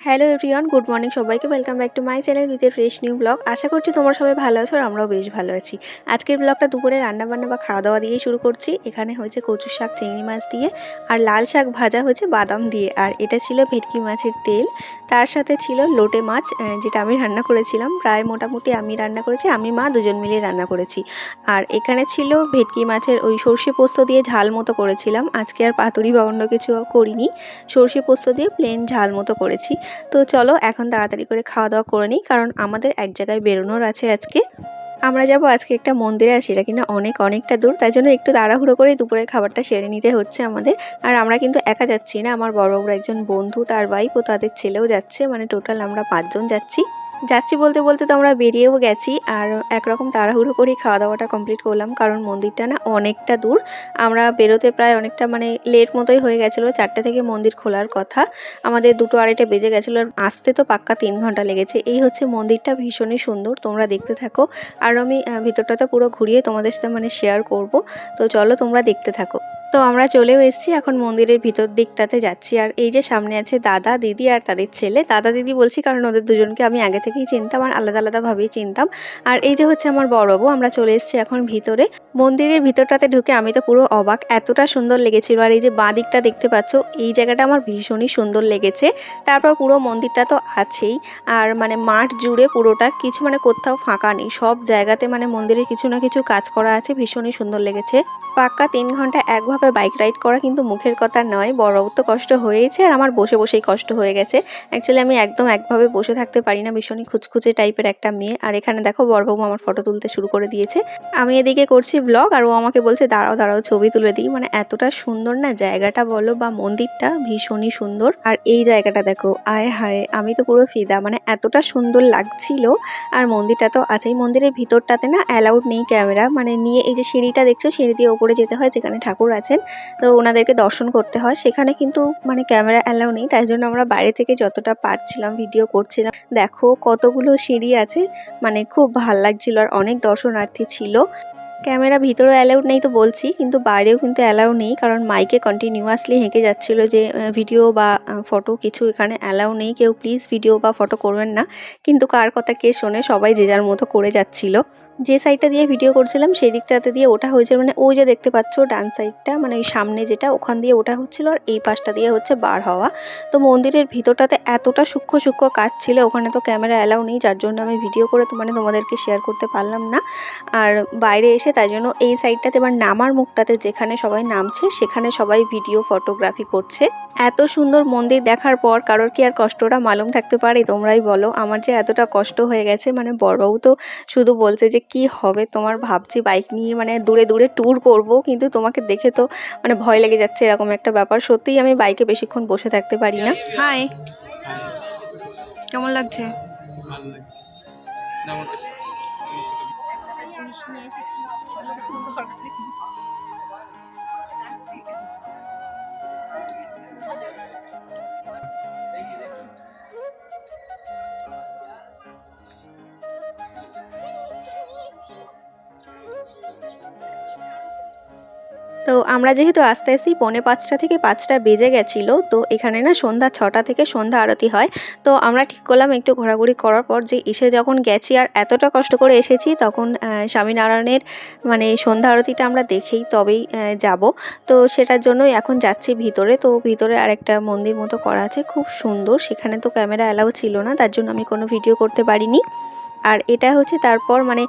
Hello everyone good morning সবাইকে welcome back to my channel with a fresh new blog আশা করছি তোমরা সবাই ভালো আছো আর আমরাও বেশ ভালো আছি। আজকের ব্লগটা দুপুরে রান্নাবান্না বা খাওয়া দাওয়া দিয়েই শুরু করছি। এখানে হয়েছে কচু শাক, চিংড়ি মাছ দিয়ে আর লাল শাক ভাজা হয়েছে বাদাম দিয়ে। আর এটা ছিল ভেটকি মাছের তেল। তার সাথে ছিল লোটে মাছ যেটা আমি রান্না করেছিলাম। প্রায় মোটামুটি আমি রান্না করেছি, আমি মা দুজন মিলে রান্না করেছি। আর এখানে ছিল ভেটকি মাছের ওই সর্ষে পোস্ত দিয়ে ঝাল মতো করেছিলাম। আজকে আর পাতুরি বা অন্য কিছু করিনি। সর্ষে পোস্ত দিয়ে প্লেন ঝাল মতো করেছি। তো চলো এখন তাড়াতাড়ি করে খাওয়া দাওয়া করে নিই, কারণ আমাদের এক জায়গায় বেরোনোর আছে আজকে। আমরা যাব আজকে একটা মন্দিরে, আর সেটা কিনা অনেক অনেকটা দূর, তাই জন্য একটু তাড়াহুড়ো করে দুপুরের খাবারটা সেরে নিতে হচ্ছে আমাদের। আর আমরা কিন্তু একা যাচ্ছি না, আমার বড় বড় একজন বন্ধু, তার ওয়াইফ ও তাদের ছেলেও যাচ্ছে মানে টোটাল আমরা পাঁচজন যাচ্ছি। যাচ্ছি বলতে বলতে তো আমরা বেরিয়েও গেছি আর একরকম তাড়াহুড়ো করেই খাওয়া দাওয়াটা কমপ্লিট করলাম। কারণ মন্দিরটা না অনেকটা দূর। আমরা বেরোতে প্রায় অনেকটা মানে লেট মতোই হয়ে গেছিল। চারটে থেকে মন্দির খোলার কথা। আমাদের দুটো আড়াইটে বেজে গেছিল আর আসতে তো পাক্কা তিন ঘণ্টা লেগেছে। এই হচ্ছে মন্দিরটা ভীষণই সুন্দর তোমরা দেখতে থাকো। আর আমি আহ, ভিতরটাতে পুরো ঘুরিয়ে তোমাদের সাথে মানে শেয়ার করব। তো চলো তোমরা দেখতে থাকো। তো আমরা চলেও এসেছি। এখন মন্দিরের ভিতর দিকটাতে যাচ্ছি। আর এই যে সামনে আছে দাদা দিদি আর তাদের ছেলে। দাদা দিদি বলছি কারণ ওদের দুজনকে আমি আগে থেকেই চিনতাম আর আলাদা আলাদাভাবেই চিনতাম। আর এই যে হচ্ছে আমার বড় বউ, আমরা চলে এসেছি এখন ভিতরে। মন্দিরের ভিতরটাতে ঢুকে আমি তো পুরো অবাক, এতটা সুন্দর লেগেছিল। আর এই যে বাঁ দিকটা দেখতে পাচ্ছ, এই জায়গাটা আমার ভীষণই সুন্দর লেগেছে। তারপর পুরো মন্দিরটা তো আছেই। আর মানে মাঠ জুড়ে পুরোটা, কিছু মানে কোথাও ফাঁকা নেই। সব জায়গাতে মানে মন্দিরে কিছু না কিছু কাজ করা আছে, ভীষণই সুন্দর লেগেছে। পাক্কা তিন ঘণ্টা একভাবে বাইক রাইড করা কিন্তু মুখের কথা নয় বড়ও তো কষ্ট হয়েছে আর আমার বসে বসেই কষ্ট হয়ে গেছে। অ্যাকচুয়ালি আমি একদম একভাবে বসে থাকতে পারি না ভীষণই খুচখুচে টাইপের একটা মেয়ে। আর এখানে দেখো বড়বাবু আমার ফটো তুলতে শুরু করে দিয়েছে। আমি এদিকে করছি ব্লগ আর ও আমাকে বলছে, দাঁড়াও দাঁড়াও, ছবি তুলে দিই। মানে এতটা সুন্দর না জায়গাটা বলো বা মন্দিরটা ভীষণই সুন্দর। আর এই জায়গাটা দেখো, আয় হায়, আমি তো পুরো ফিদা। মানে এতটা সুন্দর লাগছিল। আর মন্দিরটা তো আছেই। মন্দিরের ভিতরটাতে না অ্যালাউড নেই ক্যামেরা মানে নিয়ে এই যে সিঁড়িটা দেখছ, সিঁড়ি দিয়ে ওপরে যেতে হয়, যেখানে ঠাকুর আছেন। তো ওনাদেরকে দর্শন করতে হয়। সেখানে কিন্তু মানে ক্যামেরা অ্যালাউ নেই। তাই জন্য আমরা বাইরে থেকে যতটা পারছিলাম ভিডিও করছিলাম। দেখো কতগুলো সিঁড়ি আছে? মানে খুব ভালো লাগছিল আর অনেক দর্শনার্থী ছিল। ক্যামেরা ভিতরে অ্যালাউড নেই তো বলছি, কিন্তু বাইরেও কিন্তু অ্যালাউ নেই কারণ মাইকে কন্টিনিউয়াসলি হেঁকে যাচ্ছিল যে ভিডিও বা ফটো কিছু এখানে অ্যালাউ নেই। কেউ প্লিজ ভিডিও বা ফটো করবেন না। কিন্তু কার কথা কে শোনে, সবাই যে যার মতো করে যাচ্ছিল। যে সাইডটা দিয়ে ভিডিও করছিলাম, সেই দিকটাতে দিয়ে ওটা হয়েছিল। মানে ওই যে দেখতে পাচ্ছ, ডান সাইডটা মানে ওই সামনে যেটা, ওখান দিয়ে ওটা হচ্ছিল আর এই পাশটা দিয়ে হচ্ছে বার হওয়া। তো মন্দিরের ভিতরটাতে এতটা সূক্ষ্ম সূক্ষ্ম কাজ ছিল, ওখানে তো ক্যামেরা অ্যালাউ নেই, যার জন্য আমি ভিডিও করে তো মানে তোমাদেরকে শেয়ার করতে পারলাম না। আর বাইরে এসে তাই জন্য এই সাইডটাতে এবার নামার মুখটাতে যেখানে সবাই নামছে, সেখানে সবাই ভিডিও ফটোগ্রাফি করছে। এত সুন্দর মন্দির দেখার পর কারোর কি আর কষ্টটা মালুম থাকতে পারে, তোমরাই বলো। আমার যে এতটা কষ্ট হয়ে গেছে মানে বড়ও তো শুধু বলছে যে কি হবে? তোমার ভাবছি বাইক নিয়ে মানে দূরে দূরে ট্যুর করব কিন্তু তোমাকে দেখে তো মানে ভয় লেগে যাচ্ছে এরকম একটা ব্যাপার। সত্যিই আমি বাইকে বেশিক্ষণ বসে থাকতে পারি না। হাই কেমন লাগছে? ভালো লাগছে। তো আমরা যেহেতু আস্তে আস্তেই পৌনে পাঁচটা থেকে পাঁচটা বেজে গেছিল, তো এখানে না সন্ধ্যা ছটা থেকে সন্ধ্যা আরতি হয়। তো আমরা ঠিক করলাম একটু ঘোরাঘুরি করার পর যে এসে যখন গেছি আর এতটা কষ্ট করে এসেছি, তখন স্বামীনারায়ণের মানে সন্ধ্যা আরতিটা আমরা দেখেই তবেই যাব। তো সেটার জন্যই এখন যাচ্ছি ভিতরে। তো ভিতরে আরেকটা মন্দির মতো করা আছে, খুব সুন্দর। সেখানে তো ক্যামেরা অ্যালাউ ছিল না, তার জন্য আমি কোনো ভিডিও করতে পারিনি। আর এটা হচ্ছে তারপর মানে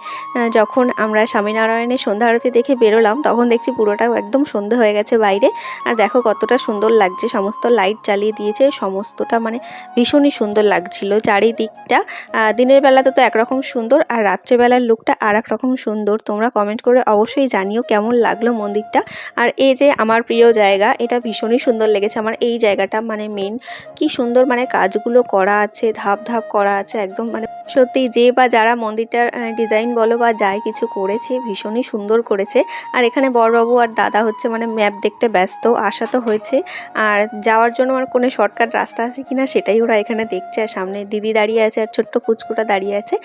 যখন আমরা স্বামীনারায়ণের সন্ধ্যা আরতি দেখে বেরোলাম, তখন দেখছি পুরোটাও একদম সন্ধে হয়ে গেছে বাইরে। আর দেখো কতটা সুন্দর লাগছে, সমস্ত লাইট জ্বালিয়ে দিয়েছে, সমস্তটা মানে ভীষণই সুন্দর লাগছিল চারিদিকটা। দিনের বেলাতে তো একরকম সুন্দর আর রাত্রেবেলার লুকটা আর এক রকম সুন্দর। তোমরা কমেন্ট করে অবশ্যই জানিও কেমন লাগল মন্দিরটা। আর এই যে আমার প্রিয় জায়গা, এটা ভীষণই সুন্দর লেগেছে। আমার এই জায়গাটা মানে মেন কি সুন্দর মানে কাজগুলো করা আছে, ধাপ ধাপ করা আছে, একদম মানে সত্যি যে যারা মন্দিরটার ডিজাইন বলো বা যাই কিছু করেছে, ভীষণই সুন্দর করেছে। আর এখানে বড়বাবু আর দাদা হচ্ছে মানে ম্যাপ দেখতে ব্যস্ত আসা তো হয়েছে। আর যাওয়ার জন্য আর কোনো শর্টকাট রাস্তা আছে কিনা সেটাই ওরা এখানে দেখছে। আর সামনে দিদি দাঁড়িয়ে আছে আর ছোট্ট কুচকুটা দাঁড়িয়ে আছে।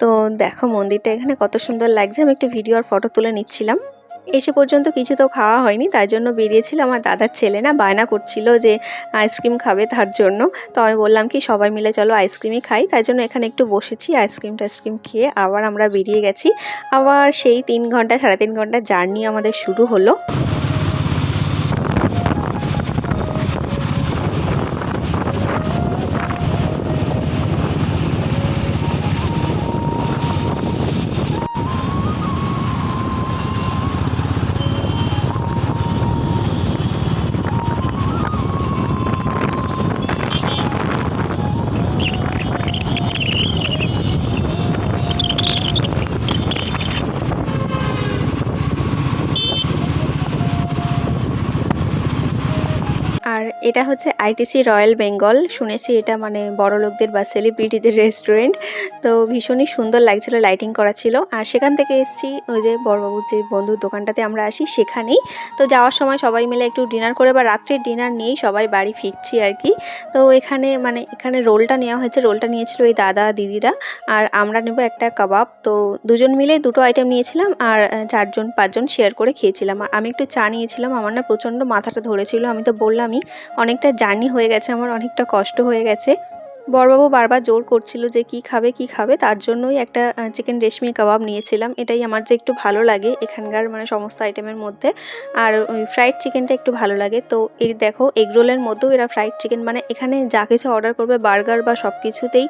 তো দেখো মন্দিরটা এখানে কত সুন্দর লাগছে। আমি একটু ভিডিও আর ফটো তুলে নিচ্ছিলাম। এসে পর্যন্ত কিছু তো খাওয়া হয়নি তার জন্য বেরিয়েছিল। আমার দাদার ছেলে না বায়না করছিল যে আইসক্রিম খাবে তার জন্য। তো আমি বললাম কি, সবাই মিলে চলো আইসক্রিমই খাই। তার জন্য এখানে একটু বসেছি আইসক্রিম টাইসক্রিম খেয়ে আবার আমরা বেরিয়ে গেছি। আবার সেই তিন ঘণ্টা, সাড়ে তিন ঘণ্টা জার্নি আমাদের শুরু হলো। এটা হচ্ছে আইটিসি রয়্যাল বেঙ্গল। শুনেছি এটা মানে বড় লোকদের বা সেলিব্রিটিদের রেস্টুরেন্ট তো ভীষণই সুন্দর লাগছিল লাইটিং করা ছিল। আর সেখান থেকে এসেছি, ওই যে বড়বাবুর যে বন্ধুর দোকানটাতে আমরা আসি, সেখানেই। তো যাওয়ার সময় সবাই মিলে একটু ডিনার করে, বা রাত্রের ডিনার নিয়েই সবাই বাড়ি ফিরছি আর কি তো এখানে মানে এখানে রোলটা নেওয়া হয়েছে, রোলটা নিয়েছিল ওই দাদা দিদিরা। আর আমরা নেব একটা কাবাব। তো দুজন মিলে দুটো আইটেম নিয়েছিলাম, আর চারজন, পাঁচজন শেয়ার করে খেয়েছিলাম। আর আমি একটু চা নিয়েছিলাম, আমার না প্রচণ্ড মাথাটা ধরেছিল, আমি তো বললামই। অনেকটা জার্নি হয়ে গেছে আমার অনেকটা কষ্ট হয়ে গেছে। বড়বাবু বারবার জোর করছিল যে কি খাবে কি খাবে, তার জন্যই একটা চিকেন রেশমি কাবাব নিয়েছিলাম। এটাই আমার যে একটু ভালো লাগে এখানকার মানে সমস্ত আইটেমের মধ্যে। আর ওই ফ্রাইড চিকেনটা একটু ভালো লাগে। তো এই দেখো এগ রোলের মধ্যেও এরা ফ্রাইড চিকেন মানে এখানে যা কিছু অর্ডার করবে বার্গার বা সব কিছুতেই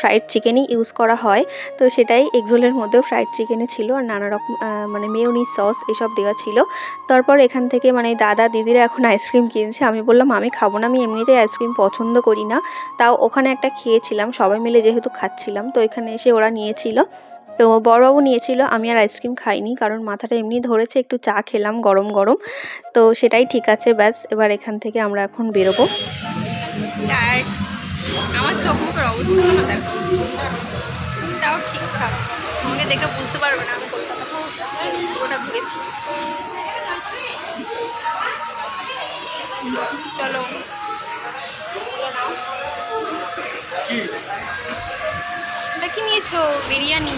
ফ্রাইড চিকেনই ইউজ করা হয়। তো সেটাই এগ রোলের মধ্যেও ফ্রাইড চিকেনে ছিল আর নানা রকম মানে মেয়নি সস এসব দেওয়া ছিল। তারপর এখান থেকে মানে দাদা, দিদিরা এখন আইসক্রিম কিনছে। আমি বললাম, আমি খাব না, আমি এমনিতেই আইসক্রিম পছন্দ করি না। তাও ওখানে একটা খেয়েছিলাম, সবাই মিলে যেহেতু খাচ্ছিলাম, তো এখানে এসে ওরা নিয়েছিল। তো বড়বাবু নিয়েছিল, আমি আর আইসক্রিম খাইনি, কারণ মাথাটা এমনি ধরেছে, একটু চা খেলাম গরম গরম। তো সেটাই ঠিক আছে, ব্যাস, এবার এখান থেকে আমরা এখন বেরোবো। চলো। এটা কি নিয়েছো বিরিয়ানি।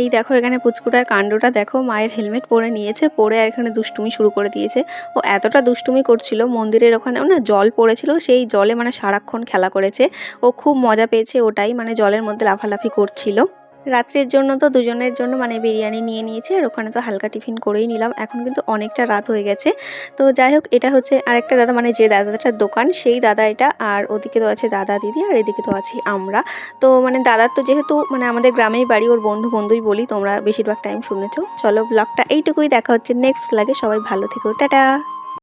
এই দেখো এখানে পুচকুটার কাণ্ডটা দেখো মায়ের হেলমেট পরে নিয়েছে পরে আর এখানে দুষ্টুমি শুরু করে দিয়েছে। ও এতটা দুষ্টুমি করছিল মন্দিরের ওখানেও না জল পড়েছিল সেই জলে মানে সারাক্ষণ খেলা করেছে। ও খুব মজা পেয়েছে ওটাই মানে জলের মধ্যে লাফালাফি করছিল। রাত্রের জন্য তো দুজনের জন্য মানে বিরিয়ানি নিয়ে নিয়েছি আর ওখানে তো হালকা টিফিন করেই নিলাম। এখন কিন্তু অনেকটা রাত হয়ে গেছে। তো যাই হোক, এটা হচ্ছে আরেকটা দাদা মানে যে দাদাটার দোকান, সেই দাদা এটা। আর ওদিকে তো আছে দাদা দিদি আর এদিকে তো আছি আমরা। তো মানে দাদার তো যেহেতু মানে আমাদের গ্রামেই বাড়ি, ওর বন্ধু বন্ধুই বলি, তোমরা বেশিরভাগ টাইম শুনেছো। চলো ব্লগটা এইটুকুই, দেখা হচ্ছে নেক্সট ব্লগে সবাই ভালো থেকো, টাটা!